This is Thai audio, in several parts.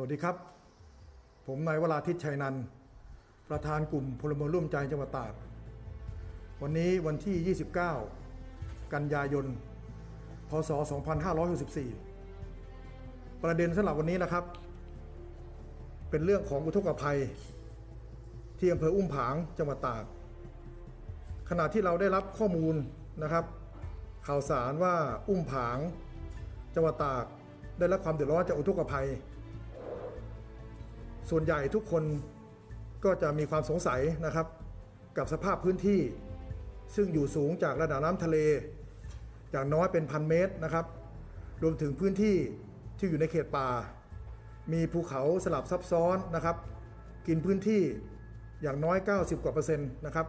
สวัสดีครับ ผมนายวราทิตชัยนันท์ประธานกลุ่มพลเมืองร่วมใจจังหวัดตาก วันนี้วันที่ 29 กันยายน พศ 2564 ประเด็นสำหรับวันนี้นะครับ เป็นเรื่องของอุทกภัย ที่อำเภออุ้มผางจังหวัดตาก ขณะที่เราได้รับข้อมูลนะครับ ข่าวสารว่าอุ้มผางจังหวัดตาก ได้รับความเดือดร้อนจากอุทกภัย ส่วนใหญ่ทุกคนก็จะมีความสงสัยนะครับ กับสภาพพื้นที่ ซึ่งอยู่สูงจากระดับน้ำทะเล อย่างน้อยเป็นพันเมตรนะครับ รวมถึงพื้นที่ที่อยู่ในเขตป่า มีภูเขาสลับซับซ้อนนะครับ กินพื้นที่อย่างน้อย 90 กว่าเปอร์เซ็นต์นะครับ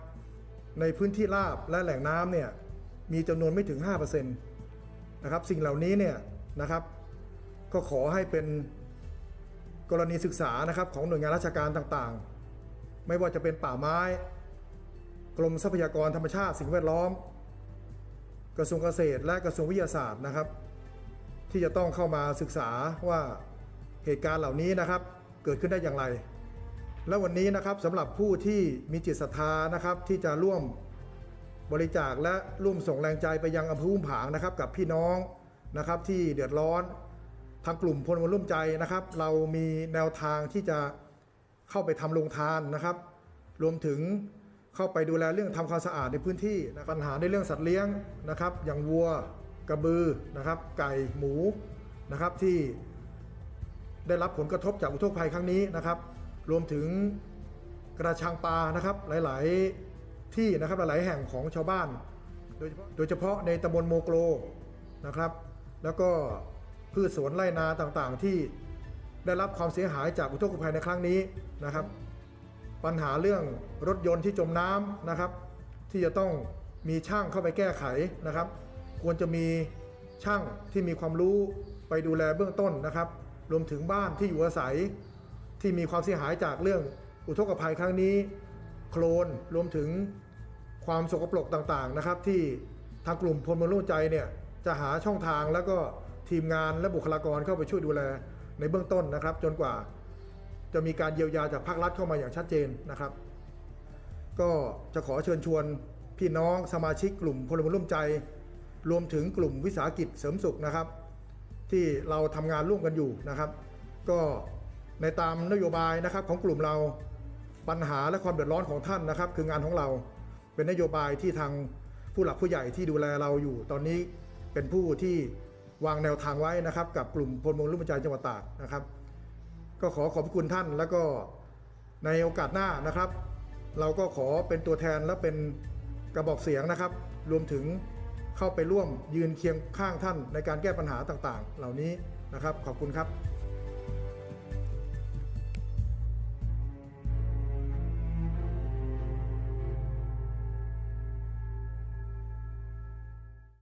ในพื้นที่ราบและแหล่งน้ำเนี่ยมีจำนวนไม่ถึง5%นะครับ สิ่งเหล่านี้เนี่ยนะครับ ก็ขอให้เป็น กรณีศึกษานะครับของหน่วยงานราชการต่างๆ ไม่ว่าจะเป็นป่าไม้ กรมทรัพยากรธรรมชาติสิ่งแวดล้อม กระทรวงเกษตร และกระทรวงวิทยาศาสตร์นะครับ ที่จะต้องเข้ามาศึกษาว่าเหตุการณ์เหล่านี้นะครับเกิดขึ้นได้อย่างไร และวันนี้นะครับสำหรับผู้ที่มีจิตศรัทธานะครับที่จะร่วมบริจาคและร่วมส่งแรงใจไปยังอำเภออุ้มผางนะครับ กับพี่น้องนะครับที่เดือดร้อน ทางกลุ่มพลเมืองร่วมใจนะครับ เรามีแนวทางที่จะเข้าไปทำโรงทานนะครับ รวมถึงเข้าไปดูแลเรื่องทำความสะอาดในพื้นที่นะปัญหาในเรื่องสัตว์เลี้ยงนะครับ อย่างวัวกระบือนะครับ ไก่หมูนะครับที่ได้รับผลกระทบจากอุทกภัยครั้งนี้นะครับ รวมถึงกระชังปลานะครับหลาย ๆ ที่นะครับหลาย ๆ แห่งของชาวบ้าน โดยเฉพาะโดยเฉพาะในตำบลโมโกรนะครับ แล้วก็ พืชสวนไร่นาต่างๆ ที่ได้รับความเสียหายจากอุทกภัยในครั้งนี้นะครับ ปัญหาเรื่องรถยนต์ที่จมน้ำนะครับ ที่จะต้องมีช่างเข้าไปแก้ไขนะครับ ควรจะมีช่างที่มีความรู้ไปดูแลเบื้องต้นนะครับ รวมถึงบ้านที่อยู่อาศัย ที่มีความเสียหายจากเรื่องอุทกภัยครั้งนี้ โคลนรวมถึงความสกปรกต่างๆนะครับ ที่ทางกลุ่มพลเมืองร่วมใจเนี่ยจะหาช่องทางแล้วก็ ทีมงานและบุคลากรเข้าไปช่วยดูแลในเบื้องต้นนะครับ จนกว่าจะมีการเยียวยาจากภาครัฐเข้ามาอย่างชัดเจนนะครับ ก็จะขอเชิญชวนพี่น้องสมาชิกกลุ่มพลเมืองร่วมใจ รวมถึงกลุ่มวิสาหกิจเสริมสุขนะครับ ที่เราทำงานร่วมกันอยู่นะครับ ก็ในตามนโยบายนะครับของกลุ่มเราปัญหาและความเดือดร้อนของท่านนะครับ คืองานของเราเป็นนโยบายที่ทางผู้หลักผู้ใหญ่ที่ดูแลเราอยู่ ตอนนี้เป็นผู้ที่ วางแนวทางไว้นะครับ กับกลุ่มพลเมืองร่วมใจจังหวัดตากนะครับ ก็ขอขอบคุณท่านแล้วก็ในโอกาสหน้านะครับ เราก็ขอเป็นตัวแทนและเป็นกระบอกเสียงนะครับ รวมถึงเข้าไปร่วมยืนเคียงข้างท่านในการแก้ปัญหาต่างๆ เหล่านี้นะครับ ขอบคุณครับ